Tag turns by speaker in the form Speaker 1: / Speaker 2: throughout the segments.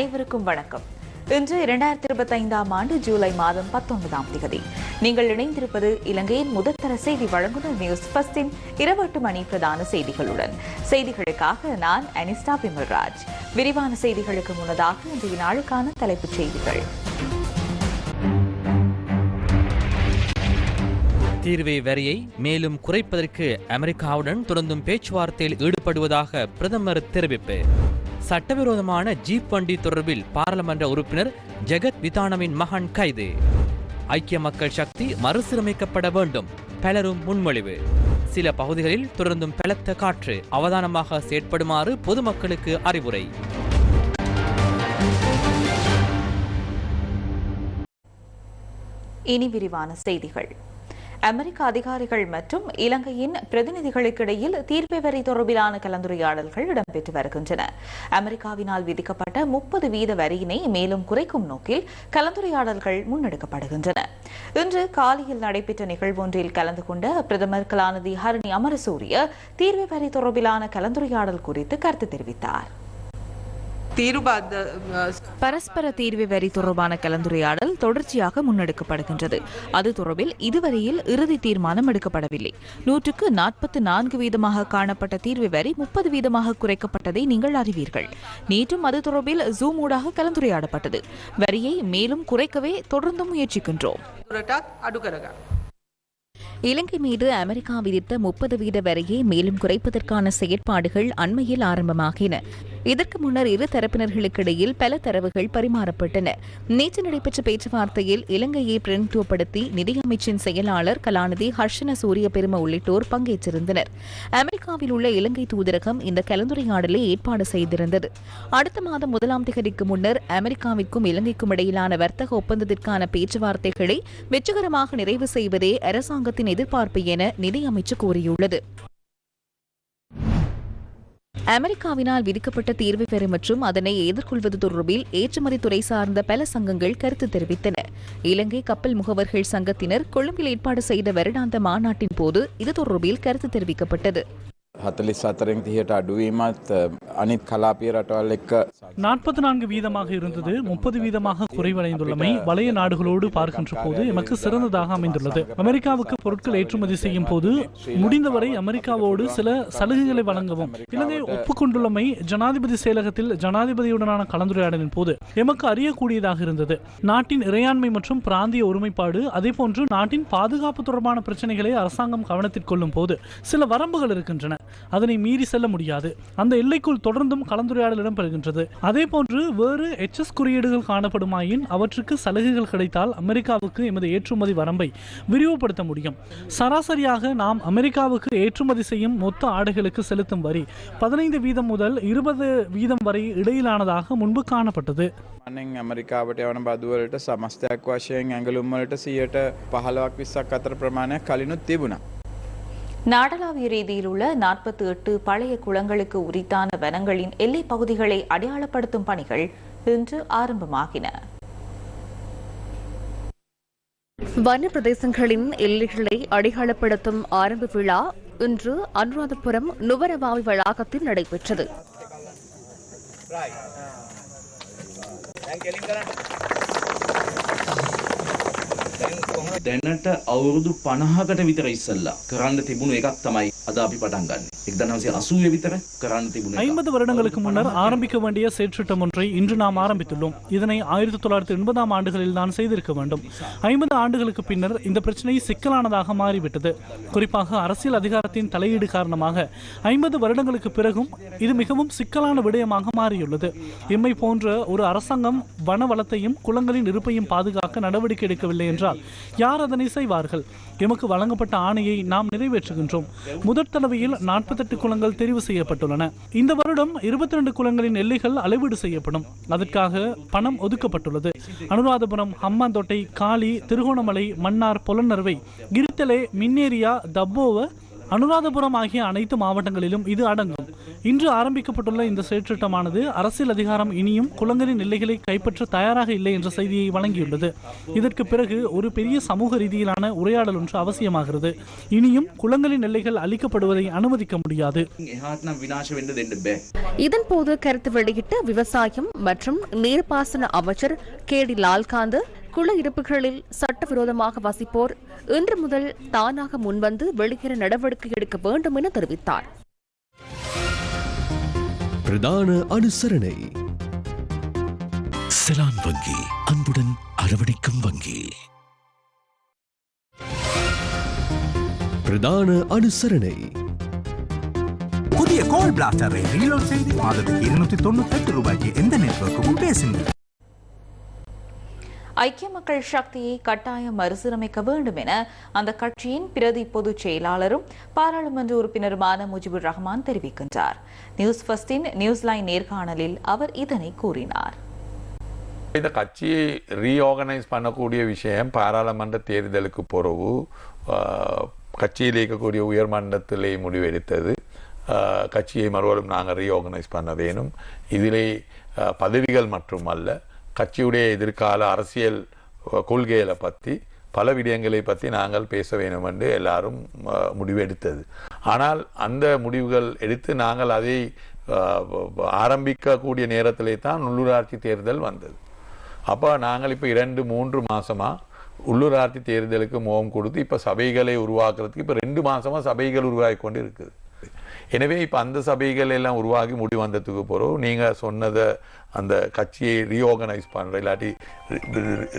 Speaker 1: அனைவருக்கும் வணக்கம். இன்று இரண்டாயிரத்தி இருபத்தி ஐந்தாம் ஆண்டு ஜூலை மாதம் பத்தொன்பதாம் தேதி நீங்கள் இணைந்திருப்பது இலங்கையின் முதற்தர செய்தி வழங்குனர் நியூஸ் பஸ்டின் இரவு மணி பிரதான செய்திகளுடன். செய்திகளுக்காக நான் அனிஸ்டா பிமல்ராஜ் விரிவான செய்திகளுக்கு முன்னதாக இன்றைய நாளுக்கான தலைப்புச் செய்திகள்.
Speaker 2: தீர்வை வரியை மேலும் குறைப்பதற்கு அமெரிக்காவுடன் தொடர்ந்தும் பேச்சுவார்த்தையில் ஈடுபடுவதாக பிரதமர் தெரிவிப்பு. சட்டவிரோதமான ஜீப் வண்டி தொடர்பில் பாராளுமன்ற உறுப்பினர் ஜெகத் விதானவின் மகன் கைது. ஐக்கிய மக்கள் சக்தி மறுசீரமைக்கப்பட வேண்டும். பலரும் முன்மொழிவு. சில பகுதிகளில் தொடர்ந்தும் பலத்த காற்று அவதானமாக செயற்படுமாறு பொதுமக்களுக்கு அறிவுரை.
Speaker 1: இனி விரிவான செய்திகள். அமெரிக்க அதிகாரிகள் மற்றும் இலங்கையின் பிரதிநிதிகளுக்கிடையில் தீர்ப்பு வரி தொடர்பிலான கலந்துரையாடல்கள் இடம்பெற்று வருகின்றன. அமெரிக்காவினால் விதிக்கப்பட்ட முப்பது வீத வரியினை மேலும் குறைக்கும் நோக்கில் கலந்துரையாடல்கள் முன்னெடுக்கப்படுகின்றன. இன்று காலையில் நடைபெற்ற நிகழ்வொன்றில் கலந்து கொண்ட பிரதமர் கலாநிதி ஹரணி அமரசூரிய தீர்வு வரி தொடர்பிலான கலந்துரையாடல் குறித்து கருத்து தெரிவித்தார். பரஸ்பர தீர்வு வரி தொடர்பான கலந்துரையாடல் தொடர்ச்சியாக முன்னெடுக்கப்படுகின்றது. அது தொடர்பில் இதுவரையில் இறுதி தீர்மானம் எடுக்கப்படவில்லை. நூற்றுக்கு நாற்பத்தி நான்கு வீதமாக காணப்பட்ட தீர்வு வரி முப்பது வீதமாக குறைக்கப்பட்டதை நீங்கள் அறிவீர்கள். நேற்றும் அது தொடர்பில் ஜூம் ஊடாக கலந்துரையாடப்பட்டது. வரியை மேலும் குறைக்கவே தொடர்ந்து முயற்சிக்கின்றோம். இலங்கை மீது அமெரிக்கா விதித்த முப்பது வீத வரையை மேலும் குறைப்பதற்கான செயற்பாடுகள் அண்மையில் ஆரம்பமாகின. இதற்கு முன்னர் இரு தரப்பினர்களுக்கிடையில் பல தரவுகள் பரிமாறப்பட்டன. நேற்று நடைபெற்ற பேச்சுவார்த்தையில் இலங்கையை பிரதிநிதித்துவப்படுத்தி நிதியமைச்சின் செயலாளர் கலாநிதி ஹர்ஷன சூரிய பெரும உள்ளிட்டோர் பங்கேற்றிருந்தனர். அமெரிக்காவில் உள்ள இலங்கை தூதரகம் இந்த கலந்துரையாடலை ஏற்பாடு செய்திருந்தது. அடுத்த மாதம் முதலாம் தேதிக்கு முன்னர் அமெரிக்காவிற்கும் இலங்கைக்கும் இடையிலான வர்த்தக ஒப்பந்தத்திற்கான பேச்சுவார்த்தைகளை வெற்றிகரமாக நிறைவு செய்வதே அரசாங்கத்தின் எதிர்பார்ப்பு என நிதியமைச்சு கூறியுள்ளது. அமெரிக்காவினால் விதிக்கப்பட்ட தீர்வு பெற மற்றும் அதனை எதிர்கொள்வது தொடர்பில் ஏற்றுமதி துறை சார்ந்த பல சங்கங்கள் கருத்து தெரிவித்தன. இலங்கை கப்பல் முகவர்கள் சங்கத்தினர் கொழும்பில் ஏற்பாடு செய்த வருடாந்த மாநாட்டின் போது இது தொடர்பில் கருத்து தெரிவிக்கப்பட்டது.
Speaker 3: ஹத்தலிஸ் சத்தரிங் தியேட்டர் அடுவீமத் அனித் கலாபிய ரட்டவால் எக்க
Speaker 4: நாற்பத்தி நான்கு வீதமாக இருந்தது முப்பது வீதமாக குறைவடைந்துள்ளமை வளைய நாடுகளோடு பார்க்கின்ற போது எமக்கு சிறந்ததாக அமைந்துள்ளது அமெரிக்காவுக்கு பொருட்கள் ஏற்றுமதி செய்யும் போது முடிந்தவரை அமெரிக்காவோடு சில சலுகைகளை வழங்கவும் இலங்கை ஒப்புக்கொண்டுள்ளமை ஜனாதிபதி செயலகத்தில் ஜனாதிபதியுடனான கலந்துரையாடலின் போது எமக்கு அறியக்கூடியதாக இருந்தது நாட்டின் இறையாண்மை மற்றும் பிராந்திய ஒருமைப்பாடு அதே போன்று நாட்டின் பாதுகாப்பு தொடர்பான பிரச்சனைகளை அரசாங்கம் கவனத்தில் கொள்ளும் போது சில வரம்புகள் இருக்கின்றன. அதனை மீறி செல்ல முடியாது அந்த எல்லைக்குள் தொடர்ந்தும் கலந்துரையாடல் இடம்பெறுகின்றது அதே போன்று வேறு எச்எஸ் குறியீடுகள் காணப்படுமாயின் அவற்றுக்கு சலுகைகள் கிடைத்தால் அமெரிக்காவுக்கு எமது ஏற்றுமதி வரம்பை விரிவுபடுத்த முடியும் சராசரியாக நாம் அமெரிக்காவுக்கு ஏற்றுமதி செய்யும் மொத்த ஆடைகளுக்கு செலுத்தும் வரி பதினைந்து வீதம் முதல் இருபது வீதம் வரை இடையிலானதாக முன்பு காணப்பட்டது
Speaker 3: මනෙන් ඇමරිකාවට යවන බදුවලට සමස්තයක් වශයෙන් ඇඟලුම්වලට සියයට පහලවක් විස්සක් අතර ප්‍රමාණයක් කලිනුත් තිබුණා.
Speaker 1: நாடளாவிய ரீதியில் உள்ள நாற்பத்தி எட்டு பழைய குளங்களுக்கு உரித்தான வனங்களின் எல்லைப் பகுதிகளை அடையாளப்படுத்தும் பணிகள் இன்று ஆரம்பமாகின.
Speaker 5: வன பிரதேசங்களின் எல்லைகளை அடையாளப்படுத்தும் ஆரம்ப விழா இன்று அனுராதபுரம் நுவரவாவி வளாகத்தில் நடைபெற்றது.
Speaker 6: දැනට අවුරුදු පණහකට විතර ඉස්සල්ලා කරන්න තිබුණු එකක් තමයි අද අපි පටන් ගන්න.
Speaker 4: ஐம்பது வருடங்களுக்கு முன்னர் ஆரம்பிக்க வேண்டிய செயற்றிட்டம் ஒன்றை இன்று நாம் ஆரம்பித்துள்ளோம். இதனை ஆயிரத்தி தொள்ளாயிரத்தி எண்பதாம் ஆண்டுகளில் தான் செய்திருக்க வேண்டும். ஐம்பது ஆண்டுகளுக்கு பின்னர் இந்த பிரச்சனை சிக்கலானதாக மாறிவிட்டது. குறிப்பாக அரசியல் அதிகாரத்தின் தலையீடு காரணமாக ஐம்பது வருடங்களுக்கு பிறகும் இது மிகவும் சிக்கலான விடயமாக மாறியுள்ளது. இம்மை போன்ற ஒரு அரசாங்கம் வனவளத்தையும் குளங்களின் இருப்பையும் பாதுகாக்க நடவடிக்கை எடுக்கவில்லை என்றால் யார் அதனை செய்வார்கள்? எமக்கு வழங்கப்பட்ட ஆணையை நாம் நிறைவேற்றுகின்றோம். முதற் தடவையில் நாற்பத்தி நாற்பத்தெட்டு குளங்கள் தெரிவு செய்யப்பட்டுள்ளன. இந்த வருடம் இருபத்தி ரெண்டு குளங்களின் எல்லைகள் அளவீடு செய்யப்படும். அதற்காக பணம் ஒதுக்கப்பட்டுள்ளது. அனுராதபுரம் ஹம்மாந்தோட்டை காளி திருகோணமலை மன்னார் பொலன்னறுவை கிரித்தலை மின்னேரியா தப்போவ அனுராதபுரம் ஆகிய அனைத்து மாவட்டங்களிலும் இது அடங்கும். இன்று ஆரம்பிக்கப்பட்டுள்ள இந்த செயற்றிட்டமானது அரசியல் அதிகாரம் இனியும் குளங்களின் எல்லைகளை கைப்பற்ற தயாராக இல்லை என்ற செய்தியை வழங்கியுள்ளது. இதற்கு பிறகு ஒரு பெரிய சமூக ரீதியிலான உரையாடல் ஒன்று அவசியமாகிறது. இனியும் குளங்களின் எல்லைகள் அளிக்கப்படுவதை அனுமதிக்க முடியாது.
Speaker 6: இதன்
Speaker 5: போது கருத்து வெளியிட்ட விவசாயம் மற்றும் நீர்ப்பாசன அமைச்சர் கே டி லால்காந்து குள இருப்புகளில் சட்டவிரோதமாக வசிப்போர் இன்று முதல் தானாக முன்வந்து வெளியேற நடவடிக்கை எடுக்க வேண்டும் என தெரிவித்தார்.
Speaker 7: பிரதான அனுசரணை. செலான் வங்கி அன்புடன் அரவணைக்கும் வங்கி. பிரதான அனுசரணை.
Speaker 8: புதிய கோல் பிளாஸ்டரை ரீலோட் செய்து மாதத்துக்கு இருநூத்தி தொண்ணூத்தி எட்டு ரூபாய்க்கு எந்த நெட்வொர்க்குக்கும் பேசுங்கள்.
Speaker 1: ஐக்கிய மக்கள் சக்தியை கட்டாயம் மறுசீரமைக்க வேண்டும் என அந்த கட்சியின் பிரதி பொதுச் செயலாளரும் பாராளுமன்ற உறுப்பினருமான முஜிபுர் ரஹ்மான் தெரிவிக்கின்றார். நியூஸ் ஃபர்ஸ்டின் நியூஸ்லைன் நேர்காணலில் அவர் இதனை கூறினார்.
Speaker 9: இந்த கட்சியை ரீஆர்கனைஸ் பண்ணக்கூடிய விஷயம் பாராளுமன்ற தேர்தலுக்கு பிறகு கட்சியில் இருக்கக்கூடிய உயர்மன்றத்திலே முடிவெடுத்தது. கட்சியை மறுபடியும் நாங்கள் ரீஆர்கனைஸ் பண்ண வேணும். இதிலே பதவிகள் மட்டுமல்ல கட்சியுடைய எதிர்கால அரசியல் கொள்கைகளை பற்றி பல விடயங்களை பற்றி நாங்கள் பேச வேண்டும் என்று எல்லாரும் முடிவெடுத்தது. ஆனால் அந்த முடிவுகள் எடுத்து நாங்கள் அதை ஆரம்பிக்கக்கூடிய நேரத்திலே தான் உள்ளூராட்சி தேர்தல் வந்தது. அப்போ நாங்கள் இப்போ இரண்டு மூன்று மாதமாக உள்ளூராட்சி தேர்தலுக்கு முகம் கொடுத்து இப்போ சபைகளை உருவாக்குறதுக்கு இப்போ ரெண்டு மாதமாக சபைகள் உருவாகி கொண்டு இருக்குது எனவே இப்போ அந்த சபைகள் எல்லாம் உருவாகி முடி வந்ததுக்கு பிறகு நீங்கள் சொன்னதை அந்த கட்சியை ரீஆர்கனைஸ் பண்ணுற இல்லாட்டி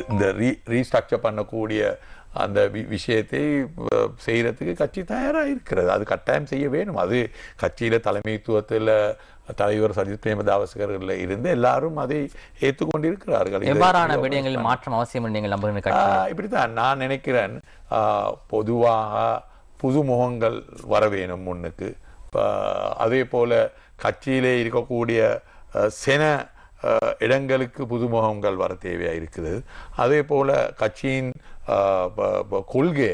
Speaker 9: இந்த ரீ ரீஸ்ட்ரக்சர் பண்ணக்கூடிய அந்த வி- விஷயத்தை அஹ், செய்யறதுக்கு கட்சி தயாராக இருக்கிறது அது கட்டாயம் செய்ய வேணும் அது கட்சியில தலைமைத்துவத்தில் தலைவர் சஜித் பிரேமதாசகர்கள் இருந்து எல்லாரும் அதை ஏற்றுக்கொண்டிருக்கிறார்கள்.
Speaker 2: எவ்வாறான விடயங்களில் மாற்றம் அவசியம் நீங்கள் நம்புகிற கட்சி
Speaker 9: ஆஹ் இப்படித்தான் நான் நினைக்கிறேன். பொதுவாக புது முகங்கள் வர வேணும் முன்னுக்கு. அதே போல கட்சியிலே இருக்கக்கூடிய சென இடங்களுக்கு புதுமுகங்கள் வர தேவையா இருக்குது. அதே போல கட்சியின் கொள்கை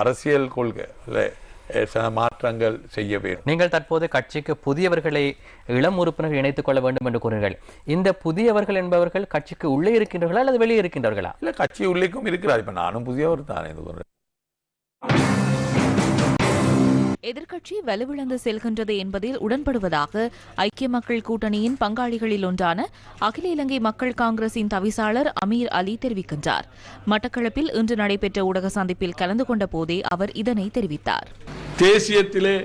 Speaker 9: அரசியல் கொள்கை சில மாற்றங்கள் செய்ய வேண்டும்.
Speaker 2: நீங்கள் தற்போது கட்சிக்கு புதியவர்களை இளம் உறுப்பினர்கள் இணைத்துக் கொள்ள வேண்டும் என்று கூறுகிறீர்கள். இந்த புதியவர்கள் என்பவர்கள் கட்சிக்கு உள்ளே இருக்கின்றவர்களா அல்லது வெளியே இருக்கின்றவர்களா
Speaker 9: இல்ல கட்சி உள்ளேக்கும் இருக்கிறார். இப்ப நானும் புதியவர் தானே இது
Speaker 1: எதிர்க்கட்சி வலுவிழந்து செல்கின்றது என்பதில் உடன்படுவதாக ஐக்கிய மக்கள் கூட்டணியின் பங்காளிகளில் ஒன்றான அகில இலங்கை மக்கள் காங்கிரசின் தவிசாளர் அமீர் அலி தெரிவிக்கின்றார். மட்டக்களப்பில் இன்று நடைபெற்ற ஊடக சந்திப்பில் கலந்து கொண்ட போதே அவர் இதனை தெரிவித்தார்.
Speaker 10: தேசியத்திலே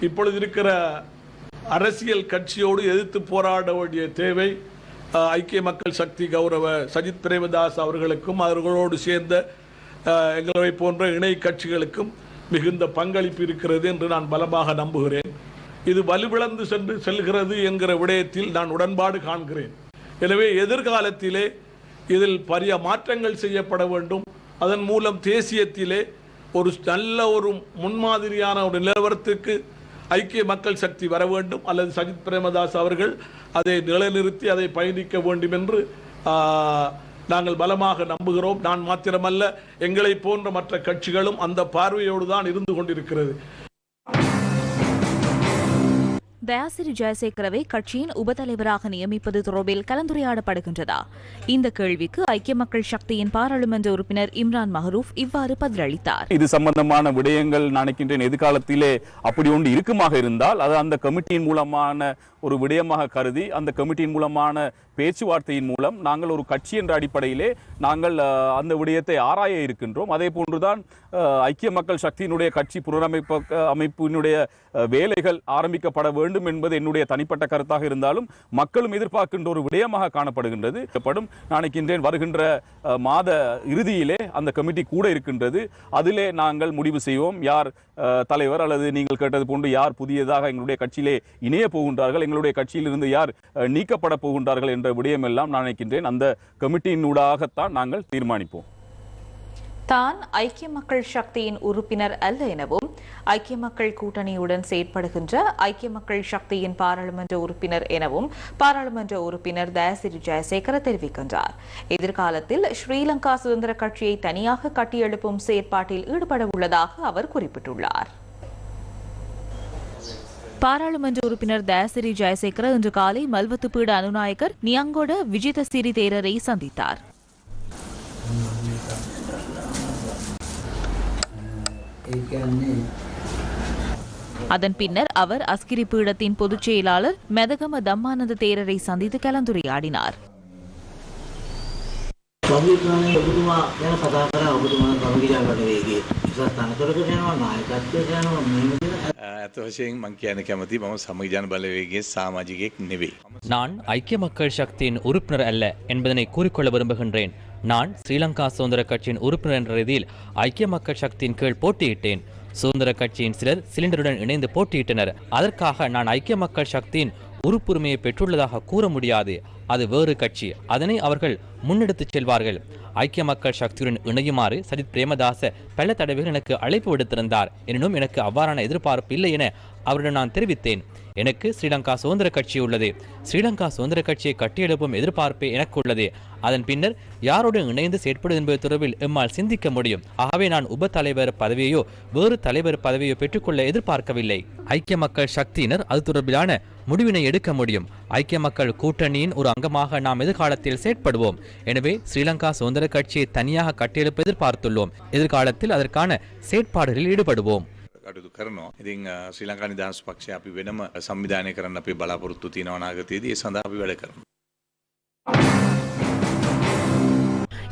Speaker 10: இப்பொழுது இருக்கிற அரசியல் கட்சியோடு எதிர்த்து போராட வேண்டிய தேவை ஐக்கிய மக்கள் சக்தி கௌரவ சஜித் பிரேமதாஸ் அவர்களுக்கும் அவர்களோடு சேர்ந்த எங்களை போன்ற இணை கட்சிகளுக்கும் மிகுந்த பங்களிப்பு இருக்கிறது என்று நான் பலமாக நம்புகிறேன். இது வலுவிழந்து சென்று செல்கிறது என்கிற விடயத்தில் நான் உடன்பாடு காண்கிறேன். எனவே எதிர்காலத்திலே இதில் பரிய மாற்றங்கள் செய்யப்பட வேண்டும். அதன் மூலம் தேசியத்திலே ஒரு நல்ல ஒரு முன்மாதிரியான ஒரு நிலவரத்துக்கு ஐக்கிய மக்கள் சக்தி வர வேண்டும். அல்லது சஜித் பிரேமதாஸ் அவர்கள் அதை நிலைநிறுத்தி அதை பயணிக்க வேண்டும் என்று நாங்கள் பலமாக நம்புகிறோம். நான் மாத்திரமல்ல எங்களை போன்ற மற்ற கட்சிகளும் அந்த பார்வையோடு தான் இருந்து கொண்டிருக்கிறது.
Speaker 1: தயாசிரி ஜெயசேகரவை கட்சியின் உபதலைவராக நியமிப்பது தொடர்பில் கலந்துரையாடப்படுகின்றதா? இந்த கேள்விக்கு ஐக்கிய மக்கள் சக்தியின் பாராளுமன்ற உறுப்பினர் இம்ரான் மஹரூப் இவ்வாறு பதிலளித்தார்.
Speaker 11: இது சம்பந்தமான விடயங்கள் நினைக்கின்றேன். எதிர்காலத்திலே அப்படி ஒன்று இருக்குமாக இருந்தால் அது அந்த கமிட்டியின் மூலமான ஒரு விடயமாக கருதி அந்த கமிட்டியின் மூலமான பேச்சுவார்த்தையின் மூலம் நாங்கள் ஒரு கட்சி என்ற அடிப்படையிலே நாங்கள் அந்த விடயத்தை ஆராய இருக்கின்றோம். அதே போன்றுதான் ஐக்கிய மக்கள் சக்தியினுடைய கட்சி புனரமைப்பு அமைப்பினுடைய வேலைகள் ஆரம்பிக்கப்பட வேண்டும் என்பது என்னுடைய தனிப்பட்ட கருத்தாக இருந்தாலும் மக்களும் எதிர்பார்க்கின்ற ஒரு விடயமாக காணப்படுகின்றது. படும் நாளைக்கின்றேன் வருகின்ற மாத இறுதியிலே அந்த கமிட்டி கூட இருக்கின்றது. அதிலே நாங்கள் முடிவு செய்வோம். யார் தலைவர் அல்லது நீங்கள் கேட்டது போன்று யார் புதியதாக எங்களுடைய கட்சியிலே இணைய போகின்றார்கள் எங்களுடைய கட்சியிலிருந்து யார் நீக்கப்பட போகின்றார்கள் என்ற விடயமெல்லாம் நான் நினைக்கின்றேன். அந்த கமிட்டியினூடாகத்தான் நாங்கள் தீர்மானிப்போம்.
Speaker 1: தான் ஐக்கிய மக்கள் சக்தியின் உறுப்பினர் அல்ல எனவும் ஐக்கிய மக்கள் கூட்டணியுடன் செயற்படுகின்ற ஐக்கிய மக்கள் சக்தியின் பாராளுமன்ற உறுப்பினர் எனவும் பாராளுமன்ற உறுப்பினர் தயாசிரி ஜெயசேகர தெரிவிக்கின்றார். எதிர்காலத்தில் ஸ்ரீலங்கா சுதந்திர கட்சியை தனியாக கட்டியெழுப்பும் செயற்பாட்டில் ஈடுபட உள்ளதாக அவர் குறிப்பிட்டுள்ளார். பாராளுமன்ற உறுப்பினர் தயாசிரி ஜெயசேகர இன்று காலை மல்வத்து பீட அனுநாயகர் நியங்கோட விஜிதசிறி தேரரை சந்தித்தார். அதன் பின்னர் அவர் அஸ்கிரி பீடத்தின் பொதுச் செயலாளர் மெதகம தம்மானந்த தேரரை சந்தித்து கலந்துரையாடினார்
Speaker 12: වගේකානේ ඔබතුමා ගැන කතා කරා ඔබතුමා ගමගිරා බලවේගේ ඉස්සත් තනතුරකට යනවා නායකත්වයට යනවා මෙහෙම කියලා
Speaker 13: ඇත වශයෙන් මං කියන්න කැමති මම සමගජන බලවේගේ සාමාජිකයෙක් නෙවෙයි.
Speaker 2: நான் ஐக்கிய மக்கள் சக்தியின் உறுப்பினர் அல்ல என்பதனை கூறிக்கொள்ள விரும்புகின்றேன் நான் ஸ்ரீலங்கா சுதந்திர கட்சியின் உறுப்பினர் என்ற ரீதியில் ஐக்கிய மக்கள் சக்தியின் கீழ் போட்டியிட்டேன் சுதந்திர கட்சியின் சிலர் சிலிண்டருடன் இணைந்து போட்டியிட்டனர். அதற்காக நான் ஐக்கிய மக்கள் சக்தியின் உறுப்புரிமையை பெற்றுள்ளதாக கூற முடியாது. அது வேறு கட்சி. அதனை அவர்கள் முன்னெடுத்துச் செல்வார்கள். ஐக்கிய மக்கள் சக்தியுடன் இணையுமாறு சஜித் பிரேமதாச பல தடவைகள் எனக்கு அழைப்பு விடுத்திருந்தார். எனினும் எனக்கு அவ்வாறான எதிர்பார்ப்பு இல்லை என அவரிடம் நான் தெரிவித்தேன். எனக்கு ஸ்ரீலங்கா சுதந்திர கட்சி உள்ளது. ஸ்ரீலங்கா சுதந்திர கட்சியை கட்டியெழுப்பும் எதிர்பார்ப்பே எனக்கு உள்ளது அதன் பின்னர் யாருடன் இணைந்து செயற்படும் என்பது தொடர்பில் எம்மால் சிந்திக்க முடியும். ஆகவே நான் உப தலைவர் பதவியையோ வேறு தலைவர் பதவியோ பெற்றுக்கொள்ள எதிர்பார்க்கவில்லை. ஐக்கிய மக்கள் சக்தியினர் அது தொடர்பிலான முடிவினை எடுக்க முடியும். ஐக்கிய மக்கள் கூட்டணியின் ஒரு அங்கமாக நாம் எதிர்காலத்தில் செயற்படுவோம். எனவே ஸ்ரீலங்கா சுதந்திர கட்சியை தனியாக கட்டியெழுப்ப எதிர்பார்த்துள்ளோம். எதிர்காலத்தில் அதற்கான செயற்பாடுகளில் ஈடுபடுவோம்.
Speaker 13: කටයුතු කරනවා. ඉතින් අ, ශ්‍රී ලංකා නිදහස් පක්ෂය අපි වෙනම සංවිධානය කරන්න අපි බලාපොරොත්තු තියෙනවා අනාගතයේදී ඒ සඳහා අපි වැඩ කරනවා.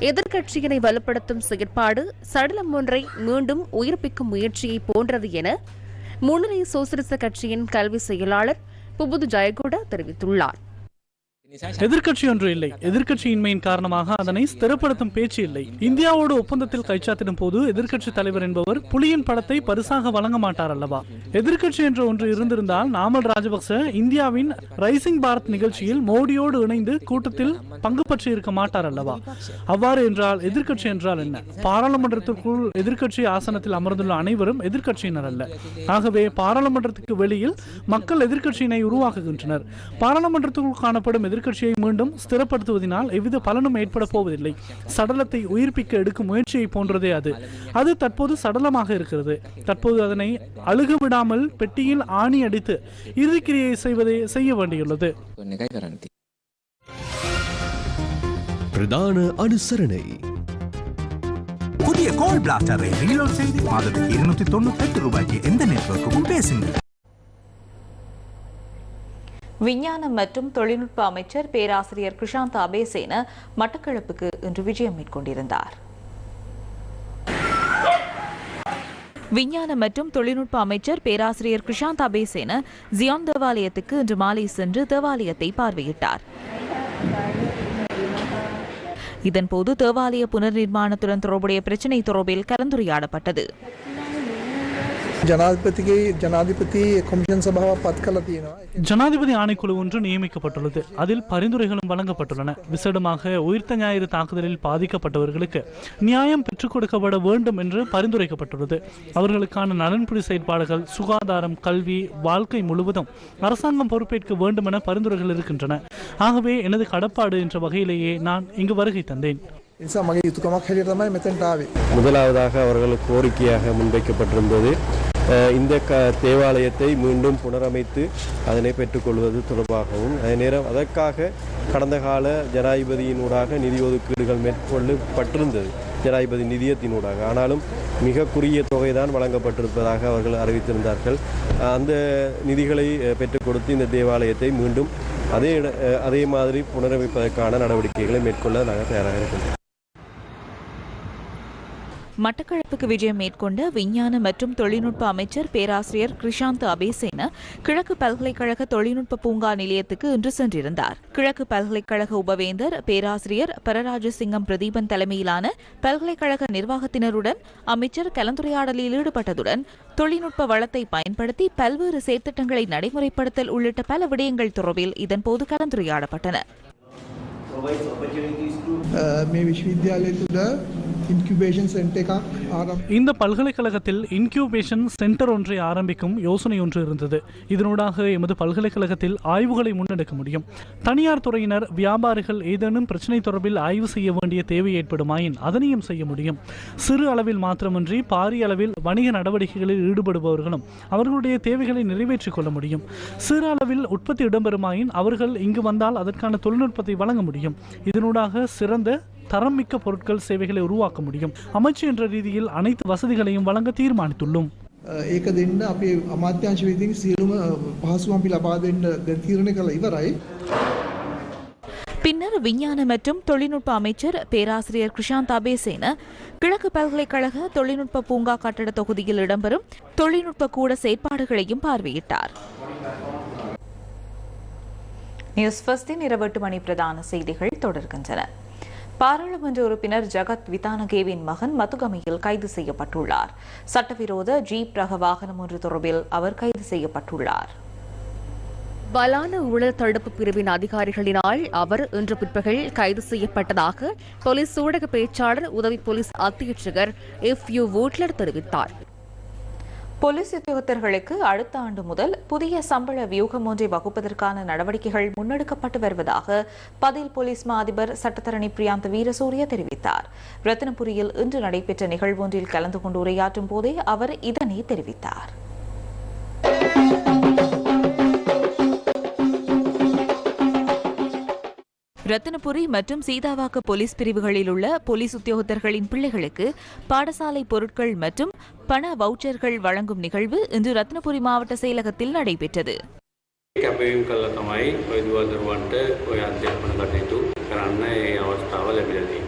Speaker 5: எதிர்க்கட்சியினை வலுப்படுத்தும் செயற்பாடு சடலம் ஒன்றை மீண்டும் உயிர்ப்பிக்கும் முயற்சியை போன்றது என முன்னணி சோசலிச கட்சியின் கல்வி செயலாளர் புபுது ஜெயகூட தெரிவித்துள்ளார்
Speaker 4: எதிர்க்கட்சி ஒன்று இல்லை. எதிர்க்கட்சியின்மையின் காரணமாக அதனை ஸ்திரப்படுத்தும் பேச்சு இல்லை. இந்தியாவோடு ஒப்பந்தத்தில் கைச்சாத்திடும் போது எதிர்க்கட்சி தலைவர் என்பவர் புலியின் படத்தை பரிசாக வழங்க மாட்டார் அல்லவா? எதிர்க்கட்சி என்ற ஒன்று இருந்திருந்தால் நாமல் ராஜபக்ச இந்தியாவின் ரைசிங் பாரத் நிகழ்ச்சியில் மோடியோடு இணைந்து கூட்டத்தில் பங்கு பற்றி இருக்க மாட்டார் அல்லவா? அவ்வாறு என்றால் எதிர்க்கட்சி என்றால் என்ன? பாராளுமன்றத்திற்குள் எதிர்க்கட்சி ஆசனத்தில் அமர்ந்துள்ள அனைவரும் எதிர்க்கட்சியினர் அல்ல. ஆகவே பாராளுமன்றத்துக்கு வெளியில் மக்கள் எதிர்க்கட்சியினை உருவாக்குகின்றனர். பாராளுமன்றத்துக்குள் காணப்படும் எதிர்க்கட்சியை மீண்டும் ஸ்திரப்படுத்துவதனால் எவ்வித பலனும் ஏற்பட போவதில்லை. சடலத்தை உயிர்ப்பிக்க எடுக்கும் முயற்சியை போன்றதே அது. அது தற்போது சடலமாக இருக்கிறது. தற்போது அதனை அழுக விடாமல் பெட்டியில் ஆணி அடித்து இறுதிக்கிரியை செய்வதை செய்ய வேண்டியுள்ளது.
Speaker 7: பிரதான அனுசரணை.
Speaker 8: புதிய கோல் பிளாஸ்டரை ரீலோட் செய்து மாதத்துக்கு இருநூத்தி தொண்ணூத்தி எட்டு ரூபாய்க்கு எந்த நெட்வொர்க்குக்கும் பேசுங்க
Speaker 1: விஞ்ஞானம் மற்றும் தொழில்நுட்ப அமைச்சர் பேராசிரியர் கிருஷாந்த் அபேசேன மட்டக்களப்புக்கு இன்று விஜயம் மேற்கொண்டிருந்தார். விஞ்ஞான மற்றும் தொழில்நுட்ப அமைச்சர் பேராசிரியர் கிருஷாந்த் அபேசேன ஜியான் தேவாலயத்துக்கு இன்று மாலை சென்று தேவாலயத்தை பார்வையிட்டார். இதன்போது தேவாலய புனர்நிர்மாணத்துடன் தொடர்புடைய பிரச்சினை தொடர்பில் கலந்துரையாடப்பட்டது.
Speaker 4: ஜனாதிபதி ஆணைக்குழு ஒன்று நியமிக்கப்பட்டுள்ளது. அதில் பரிந்துரைகளும் வழங்கப்பட்டுள்ளன. விசேடமாக உயிர்த்த ஞாயிறு தாக்குதலில் பாதிக்கப்பட்டவர்களுக்கு நியாயம் பெற்றுக் கொடுக்கப்பட வேண்டும் என்று பரிந்துரைக்கப்பட்டுள்ளது. அவர்களுக்கான நலன்புரி செயற்பாடுகள் சுகாதாரம் கல்வி வாழ்க்கை முழுவதும் அரசாங்கம் பொறுப்பேற்க வேண்டும் என பரிந்துரைகள் இருக்கின்றன. ஆகவே எனது கடப்பாடு என்ற வகையிலேயே நான் இங்கு வருகை தந்தேன்.
Speaker 14: முதலாவதாக அவர்கள் கோரிக்கையாக முன்வைக்கப்பட்டிருந்தது. இந்த க தேவாலயத்தை மீண்டும் புனரமைத்து அதனை பெற்றுக்கொள்வது தொடர்பாகவும் அதே நேரம் அதற்காக கடந்த கால ஜனாதிபதியினூடாக நிதி ஒதுக்கீடுகள் மேற்கொள்ளப்பட்டிருந்தது. ஜனாதிபதி நிதியத்தினூடாக ஆனாலும் மிக குறுகிய தொகை தான் வழங்கப்பட்டிருப்பதாக அவர்கள் அறிவித்திருந்தார்கள். அந்த நிதிகளை பெற்றுக் கொடுத்து இந்த தேவாலயத்தை மீண்டும் அதே இட- அதே மாதிரி புனரமைப்பதற்கான நடவடிக்கைகளை மேற்கொள்ள நாங்கள் தயாராக இருக்கின்றோம்
Speaker 1: மட்டக்களப்புக்கு விஜயம் மேற்கொண்ட விஞ்ஞான மற்றும் தொழில்நுட்ப அமைச்சர் பேராசிரியர் கிருஷாந்த் அபேசேன கிழக்கு பல்கலைக்கழக தொழில்நுட்ப பூங்கா நிலையத்துக்கு இன்று சென்றிருந்தார். கிழக்கு பல்கலைக்கழக உபவேந்தர் பேராசிரியர் பரராஜசிங்கம் பிரதீபன் தலைமையிலான பல்கலைக்கழக நிர்வாகத்தினருடன் அமைச்சர் கலந்துரையாடலில் ஈடுபட்டதுடன் தொழில்நுட்ப வளத்தை பயன்படுத்தி பல்வேறு செயற்திட்டங்களை நடைமுறைப்படுத்தல் உள்ளிட்ட பல விடயங்கள் தொடர்பில் இதன்போது கலந்துரையாடப்பட்டன.
Speaker 15: අ, මේ විශ්වවිද්‍යාලය තුළ ඉන්කිවේෂන් සෙන්ට එකක් ආරම්
Speaker 4: இந்த பல்கலைக்கழகத்தில் இன்கியூபேஷன் சென்டர் ஒன்றை ஆரம்பிக்கும் யோசனை ஒன்று இருந்தது இதனூடாக எமது பல்கலைக்கழகத்தில் ஆய்வுகளை முன்னெடுக்க முடியும் தனியார் துறையினர் வியாபாரிகள் ஏதேனும் பிரச்சனை தொடர்பில் ஆய்வு செய்ய வேண்டிய தேவை ஏற்படுமாயின் அதனையும் செய்ய முடியும் சிறு அளவில் மாத்திரமின்றி பாரிய அளவில் வணிக நடவடிக்கைகளில் ஈடுபடுபவர்களும் அவர்களுடைய தேவைகளை நிறைவேற்றிக் கொள்ள முடியும் சிறு அளவில் உற்பத்தி இடம்பெறுமாயின் அவர்கள் இங்கு வந்தால் அதற்கான தொழில்நுட்பத்தை வழங்க முடியும் இதனூடாக சிறந்த தரம் மிக்க பொருட்கள் சேவைகளை உருவாக்க முடியும் அமைச்சு என்ற ரீதியில் அனைத்து வசதிகளையும் வழங்க தீர்மானித்துள்ளோம்
Speaker 15: ඒක දෙන්න අපේ අමාත්‍යංශ විසින් සියලුම පහසුම් අපි ලබා දෙන්න දැන් තීරණය කළ ඉවරයි.
Speaker 1: பின்னர் விஞ்ஞான மற்றும் தொழில்நுட்ப அமைச்சர் பேராசிரியர் கிருஷாந்த் அபேசேன கிழக்கு பல்கலைக்கழக தொழில்நுட்ப பூங்கா கட்டட தொகுதியில் இடம்பெறும் தொழில்நுட்ப கூட செயற்பாடுகளையும் பார்வையிட்டார் நியூஸ் ஃபஸ்டின் இரவு எட்டு மணி பிரதான செய்திகள் தொடர்கின்றன. பாராளுமன்ற உறுப்பினர் ஜகத் விதானகேவின் மகன் மதுகமையில் கைது செய்யப்பட்டுள்ளார். சட்டவிரோத ஜீப் ரக வாகனம் ஒன்று தொடர்பில் அவர் கைது செய்யப்பட்டுள்ளார்.
Speaker 5: பலான ஊழல் தடுப்பு பிரிவின் அதிகாரிகளினால் அவர் இன்று பிற்பகல் கைது செய்யப்பட்டதாக போலீஸ் ஊடக பேச்சாளர் உதவி போலீஸ் அத்தியட்சகர் எஃப் யூ வூட்லர் தெரிவித்தார்.
Speaker 1: போலீஸ் உத்தியோகத்தர்களுக்கு அடுத்த ஆண்டு முதல் புதிய சம்பள வியூகம் ஒன்றை வகுப்பதற்கான நடவடிக்கைகள் முன்னெடுக்கப்பட்டு வருவதாக பதில் போலீஸ் மா அதிபர் சட்டத்தரணி பிரியாந்த வீரசூரிய தெரிவித்தார். ரத்தினபுரியில் இன்று நடைபெற்ற நிகழ்வொன்றில் கலந்து கொண்டு உரையாற்றும் போதே அவர் இதனை தெரிவித்தார். ரத்தினபுரி மற்றும் சீதாவாக்க போலீஸ் பிரிவுகளில் உள்ள போலீஸ் உத்தியோகத்தர்களின் பிள்ளைகளுக்கு பாடசாலை பொருட்கள் மற்றும் பண வவுச்சர்கள் வழங்கும் நிகழ்வு இன்று ரத்தினபுரி மாவட்ட செயலகத்தில் நடைபெற்றது
Speaker 16: කැපවීම් කල්ල තමයි ඔය දුවදරුවන්ට ඔය අධ්‍යාපන කටයුතු කරන්න ඒ අවස්ථාව ලැබිලදී.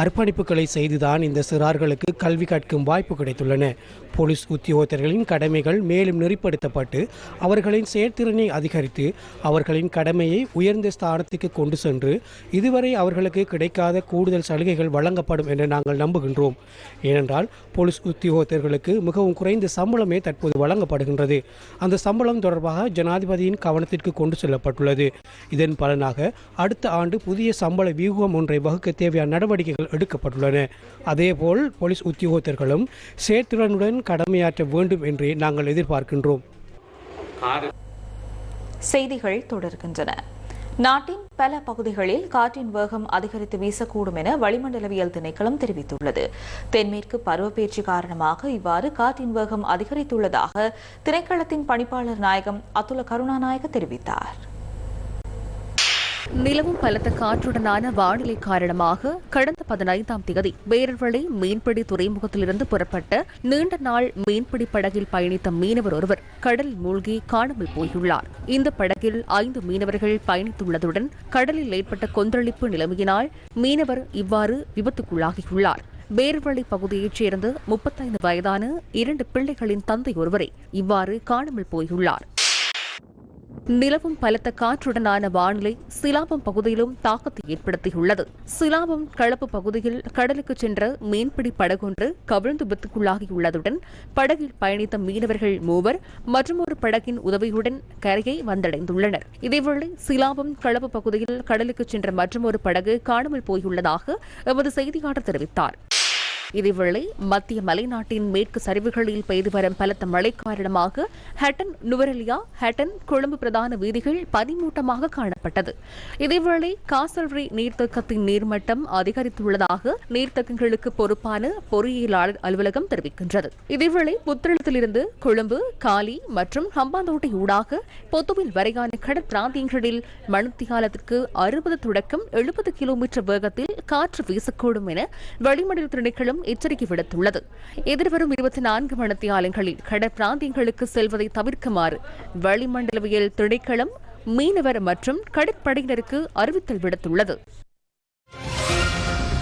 Speaker 17: அர்ப்பணிப்புகளை செய்துதான் இந்த சிறார்களுக்கு கல்வி கற்கும் வாய்ப்பு கிடைத்துள்ளன. போலீஸ் உத்தியோகத்தர்களின் கடமைகள் மேலும் நெறிப்படுத்தப்பட்டு அவர்களின் செயற்திறனை அதிகரித்து அவர்களின் கடமையை உயர்ந்த ஸ்தானத்துக்கு கொண்டு சென்று இதுவரை அவர்களுக்கு கிடைக்காத கூடுதல் சலுகைகள் வழங்கப்படும் என்று நாங்கள் நம்புகின்றோம். ஏனென்றால் போலீஸ் உத்தியோகத்தர்களுக்கு மிகவும் குறைந்த சம்பளமே தற்போது வழங்கப்படுகின்றது. அந்த சம்பளம் தொடர்பாக ஜனாதிபதியின் கவனத்திற்கு கொண்டு செல்லப்பட்டுள்ளது. இதன் பலனாக அடுத்த ஆண்டு புதிய சம்பள வியூகம் ஒன்றை வகுக்க தேவையான நடவடிக்கைகள் எடுக்கப்பட்டுள்ளன. அதேபோல் போலீஸ் உத்தியோகத்தர்களும் செயற்திறனுடன் கடமையாற்ற வேண்டும் என்றே நாங்கள் எதிர்பார்க்கின்றோம்.
Speaker 1: செய்திகள் தொடர்கின்றன. நாட்டின் பல பகுதிகளில் காற்றின் வேகம் அதிகரித்து வீசக்கூடும் என வளிமண்டலவியல் திணைக்களம் தெரிவித்துள்ளது. தென்மேற்கு பருவப்பெயர்ச்சி காரணமாக இவ்வாறு காற்றின் வேகம் அதிகரித்துள்ளதாக திணைக்களத்தின் பணிப்பாளர் நாயகம் அதுல கருணாநாயக தெரிவித்தார்.
Speaker 5: நிலவும் பலத்த காற்றுடனான வானிலை காரணமாக கடந்த பதினைந்தாம் தேதி வேரர்வளை மீன்பிடி துறைமுகத்திலிருந்து புறப்பட்ட நீண்ட நாள் மீன்பிடி படகில் பயணித்த மீனவர் ஒருவர் கடல் மூழ்கி காணாமல் போயுள்ளார். இந்த படகில் ஐந்து மீனவர்கள் பயணித்துள்ளதுடன் கடலில் ஏற்பட்ட கொந்தளிப்பு நிலைமையினால் மீனவர் இவ்வாறு விபத்துக்குள்ளாகியுள்ளார். பேர்வழி பகுதியைச் சேர்ந்த முப்பத்தைந்து வயதான இரண்டு பிள்ளைகளின் தந்தை ஒருவரை இவ்வாறு காணாமல் போயுள்ளார். நிலவும் பலத்த காற்றுடனான வானிலை சிலாபம் பகுதியிலும் தாக்கத்தை ஏற்படுத்தியுள்ளது. சிலாபம் களப்பு பகுதியில் கடலுக்கு சென்ற மீன்பிடி படகொன்று கவிழ்ந்து விபத்துக்குள்ளாகியுள்ளதுடன் படகில் பயணித்த மீனவர்கள் மூவர் மற்றொரு படகின் உதவியுடன் கரையை வந்தடைந்துள்ளனர். இதேவேளை சிலாபம் களப்பு பகுதியில் கடலுக்கு சென்ற மற்றொரு படகு காணாமல் போயுள்ளதாக எமது செய்தியாளர் தெரிவித்தார். இதேவேளை மத்திய மலைநாட்டின் மேற்கு சரிவுகளில் பெய்து வரும் பலத்த மழை காரணமாக ஹட்டன் நுவரெலியா ஹட்டன் கொழும்பு பிரதான வீதிகள் பனிமூட்டமாக காணப்பட்டது. இதேவேளை காசல்ரி நீர்த்தேக்கத்தின் நீர்மட்டம் அதிகரித்துள்ளதாக நீர்த்தேக்கங்களுக்கு பொறுப்பான பொறியியலாளர் அலுவலகம் தெரிவிக்கின்றது. இதேவேளை புத்தளத்திலிருந்து கொழும்பு காலி மற்றும் ஹம்பாந்தோட்டை ஊடாக பொத்துவில் வரையான கடற்பிராந்தியங்களில் மணித்தியாலத்திற்கு அறுபது தொடக்கம் எழுபது கிலோமீட்டர் வேகத்தில் காற்று வீசக்கூடும் என வளிமண்டல திணைக்களம் எச்சரிக்கை விடுத்துள்ளது. எதிர்வரும் இருபத்தி நான்கு மணித்தியாலங்களில் கடற்பிராந்தியங்களுக்கு செல்வதை தவிர்க்குமாறு வளிமண்டலவியல் திணைக்களம் மீனவர் மற்றும் கடற்படையினருக்கு அறிவித்தல் விடுத்துள்ளது.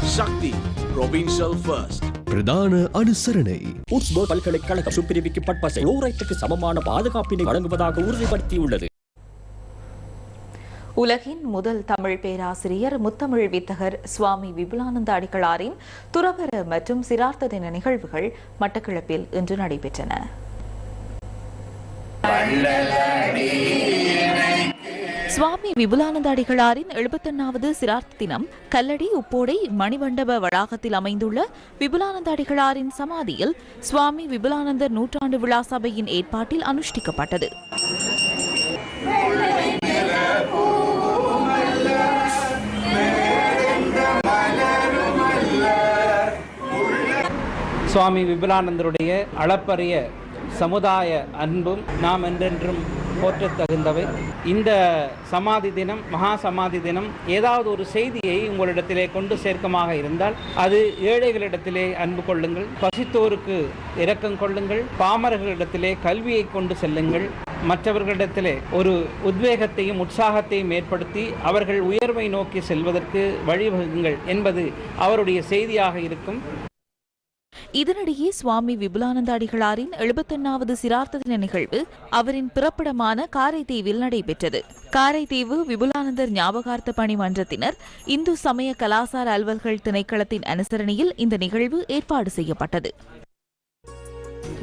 Speaker 7: சக்தி ப்ரொவின்ஷியல் ஃபர்ஸ்ட் பிரதான அனுசரணை.
Speaker 18: பல்கலைக்கழகம் சுப்பிரிவிக்கு பட்பசை நூறாயிரத்துக்கு சமமான பாதுகாப்பினை வழங்குவதாக உறுதிப்படுத்தியுள்ளது.
Speaker 1: உலகின் முதல் தமிழ் பேராசிரியர் முத்தமிழ் வித்தகர் சுவாமி விபுலானந்த அடிகளாரின் துறவர மற்றும் சிரார்த்த தின நிகழ்வுகள் மட்டக்களப்பில் இன்று நடைபெற்றன. சுவாமி விபுலானந்த அடிகளாரின் எழுபத்தொன்னாவது சிரார்த்த தினம் கல்லடி உப்போடை மணிமண்டப வளாகத்தில் அமைந்துள்ள விபுலானந்த அடிகளாரின் சமாதியில் சுவாமி விபுலானந்தர் நூற்றாண்டு விழா சபையின் ஏற்பாட்டில் அனுஷ்டிக்கப்பட்டது.
Speaker 19: சுவாமி விபுலானந்தருடைய அளப்பரிய சமுதாய அன்பும் நாம் என்றென்றும் போற்ற தகுந்தவை இந்த சமாதி தினம் மகா சமாதி தினம் ஏதாவது ஒரு செய்தியை உங்களிடத்திலே கொண்டு சேர்க்கமாக இருந்தால் அது ஏழைகளிடத்திலே அன்பு கொள்ளுங்கள் பசித்தோருக்கு இரக்கம் கொள்ளுங்கள் பாமரர்களிடத்திலே கல்வியை கொண்டு செல்லுங்கள் மற்றவர்களிடத்திலே ஒரு உத்வேகத்தையும் உற்சாகத்தையும் ஏற்படுத்தி அவர்கள் உயர்வை நோக்கி செல்வதற்கு வழிவகுங்கள் என்பது அவருடைய செய்தியாக இருக்கும்.
Speaker 1: இதனிடையே சுவாமி விபுலானந்த அடிகளாரின் எழுபத்தொன்னாவது சிரார்த்த தின நிகழ்வு அவரின் பிறப்பிடமான காரைதீவில் நடைபெற்றது. காரைதீவு விபுலானந்தர் ஞாபகார்த்த பணி மன்றத்தினர் இந்து சமய கலாசார அலுவல்கள் திணைக்களத்தின் அனுசரணையில் இந்த நிகழ்வு ஏற்பாடு செய்யப்பட்டது.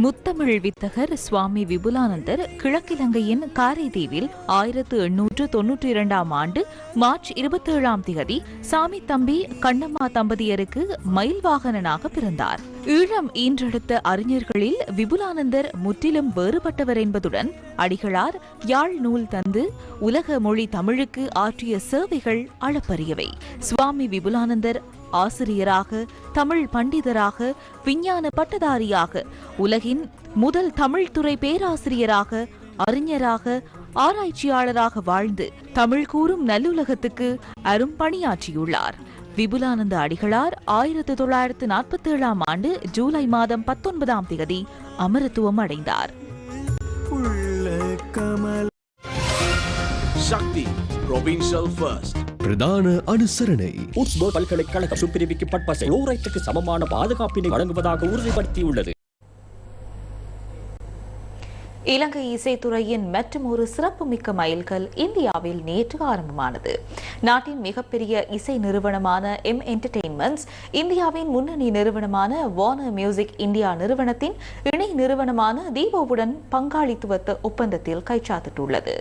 Speaker 1: முத்தமிழ் வித்தகர் சுவாமி விபுலானந்தர் கிழக்கிலங்கையின் காரைதீவில் ஆயிரத்து எண்ணூற்று தொன்னூற்றி இரண்டாம் ஆண்டு மார்ச் இருபத்தி ஏழாம் திகதி சாமி தம்பி கண்ணம்மா தம்பதியருக்கு மயில் வாகனனாக பிறந்தார். ஈழம் ஈன்றெடுத்த அறிஞர்களில் விபுலானந்தர் முற்றிலும் வேறுபட்டவர் என்பதுடன் அடிகளார் யாழ் நூல் தந்து உலக மொழி தமிழுக்கு ஆற்றிய சேவைகள் அளப்பரியவை. சுவாமி விபுலானந்தர் ஆசிரியராக தமிழ் பண்டிதராக விஞ்ஞான பட்டதாரியாக உலகின் முதல் தமிழ் துறை பேராசிரியராக அறிஞராக ஆராய்ச்சியாளராக வாழ்ந்து தமிழ் கூறும் நல்லுலகத்துக்கு அரும் பணியாற்றியுள்ளார். விபுலானந்த அடிகளார் ஆயிரத்து தொள்ளாயிரத்து நாற்பத்தி ஏழாம் ஆண்டு ஜூலை மாதம் பத்தொன்பதாம் தேதி அமரத்துவம் அடைந்தார்.
Speaker 7: சக்தி
Speaker 18: பிரதான அனுசரணை. உட்ஸ்போ பல்கலைக்கழக சுப்பிரிவிக்கு பட்பசை லோரைட்டுக்கு சமமான பாதுகாப்பினை வழங்குவதாக உறுதிப்படுத்தியுள்ளது.
Speaker 1: இலங்கை இசைத்துறையின் மற்றும் ஒரு சிறப்புமிக்க மைல்கல் இந்தியாவில் நேற்று ஆரம்பமானது. நாட்டின் மிகப்பெரிய இசை நிறுவனமான எம் என்டர்டெயின்மெண்ட்ஸ் இந்தியாவின் முன்னணி நிறுவனமான வார்னர் மியூசிக் இந்தியா நிறுவனத்தின் இணை நிறுவனமான தீபோவுடன் பங்காளித்துவத்த ஒப்பந்தத்தில் கைச்சாத்திட்டுள்ளது.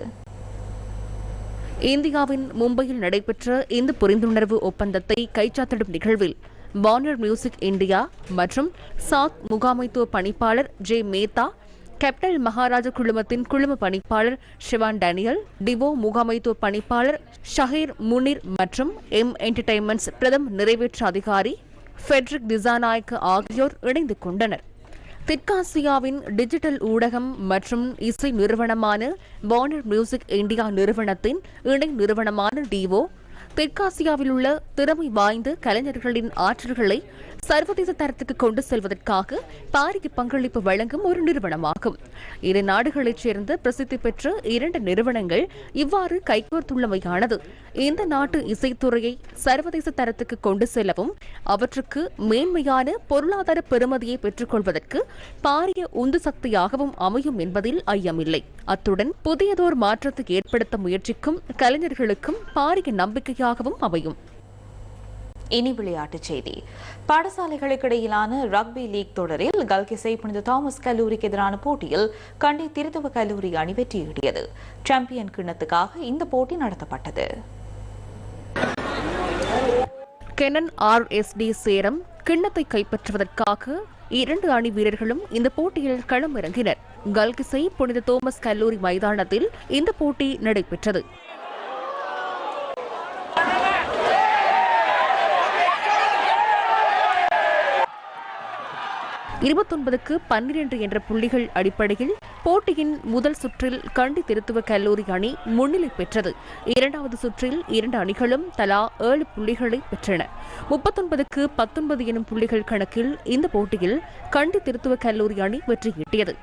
Speaker 5: இந்தியாவின் மும்பையில் நடைபெற்ற இந்த புரிந்துணர்வு ஒப்பந்தத்தை கைச்சாத்திடும் நிகழ்வில் பானர் மியூசிக் இந்தியா மற்றும் சாத் முகாமைத்துவ பணிப்பாளர் ஜே மேத்தா கேப்டல் மகாராஜா குழுமத்தின் குழும பணிப்பாளர் ஷிவான் டேனியல் டிவோ முகாமைத்துவ பணிப்பாளர் ஷஹீர் முனிர் மற்றும் எம் என்டர்டைன்மெண்ட்ஸ் பிரதம நிறைவேற்று அதிகாரி ஃபெட்ரிக் திசாநாயக்க ஆகியோர் இணைந்து கொண்டனர். தெற்காசியாவின் டிஜிட்டல் ஊடகம் மற்றும் இசை நிறுவனமான வார்னர் மியூசிக் இந்தியா நிறுவனத்தின் இணை நிறுவனமான டிவோ தெற்காசியாவில் உள்ள திறமை வாய்ந்த கலைஞர்களின் ஆற்றல்களை சர்வதேச தரத்துக்கு கொண்டு செல்வதற்காக பாரிய பங்களிப்பு வழங்கும் ஒரு நிறுவனமாகும். இரு நாடுகளைச் சேர்ந்த பிரசித்தி பெற்ற இரண்டு நிறுவனங்கள் இவ்வாறு கைகோர்த்துள்ளமையானது. இந்த நாட்டு இசைத்துறையை சர்வதேச தரத்துக்கு கொண்டு செல்லவும் அவற்றுக்கு மேன்மையான பொருளாதார பெறுமதியை பெற்றுக்கொள்வதற்கு பாரிய உந்து சக்தியாகவும் அமையும் என்பதில் ஐயமில்லை. அத்துடன் புதியதோர் மாற்றத்தை ஏற்படுத்த முயற்சிக்கும் கலைஞர்களுக்கும் பாரிய நம்பிக்கையாகவும் அமையும்.
Speaker 1: இனி விளையாட்டுச் செய்தி. பாடசாலைகளுக்கு இடையிலான ரக்பி லீக் தொடரில் கல்கிசை புனித தாமஸ் கல்லூரிக்கு எதிரான போட்டியில் கண்டி திருத்துவ கல்லூரி அணி வெற்றியீடியது சாம்பியன் கிண்ணத்துக்காக இந்த போட்டி நடத்தப்பட்டது.
Speaker 5: Canon R S de Saram கிண்ணத்தை கைப்பற்றுவதற்காக இரண்டு அணி வீரர்களும் இந்த போட்டியில் களமிறங்கினர். கல்கிசை புனித தோமஸ் கல்லூரி மைதானத்தில் இந்த போட்டி நடைபெற்றது. இருபத்தொன்பதுக்கு பன்னிரண்டு என்ற புள்ளிகள் அடிப்படையில் போட்டியின் முதல் சுற்றில் கண்டி திருத்துவ கல்லூரி அணி முன்னிலை பெற்றது. இரண்டாவது சுற்றில் இரண்டு அணிகளும் தலா ஏழு புள்ளிகளை பெற்றன. முப்பத்தொன்பதுக்கு பத்தொன்பது எனும் புள்ளிகள் கணக்கில் இந்த போட்டியில் கண்டி திருத்துவ கல்லூரி அணி வெற்றி ஈட்டியது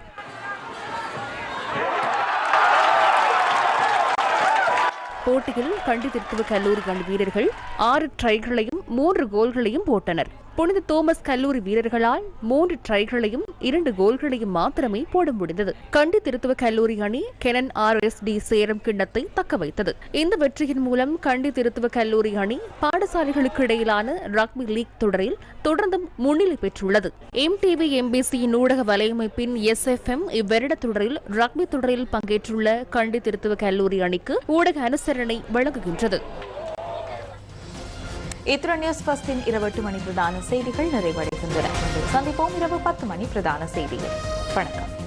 Speaker 5: போட்டியில் கண்டி திருத்துவ கல்லூரி அணி வீரர்கள் ஆறு ட்ரைகளையும் மூன்று கோல்களையும் போட்டனர். புனித தோமஸ் கல்லூரி வீரர்களால் மூன்று ட்ரைகளையும் இரண்டு கோல்களையும் மாத்திரமே போட முடிந்தது. கண்டி திருத்துவ கல்லூரி அணி Canon R S de Saram கிண்ணத்தை தக்க வைத்தது. இந்த வெற்றியின் மூலம் கண்டி திருத்துவ கல்லூரி அணி பாடசாலைகளுக்கு இடையிலான ரக்பி லீக் தொடரில் தொடர்ந்தும் முன்னிலை பெற்றுள்ளது. எம்டிவி எம்பிசியின் ஊடக வலையமைப்பின் எஸ்எஃப்எம் இவ்வருட தொடரில் ரக்பி தொடரில் பங்கேற்றுள்ள கண்டி திருத்துவ கல்லூரி அணிக்கு ஊடக அனுசரணை வழங்குகின்றது.
Speaker 1: இத்திர நியூஸ் பஸ்டின் இரவு எட்டு மணி பிரதான செய்திகள் நிறைவடைகின்றன. சந்திப்போம் இரவு பத்து மணி பிரதான செய்திகள். வணக்கம்.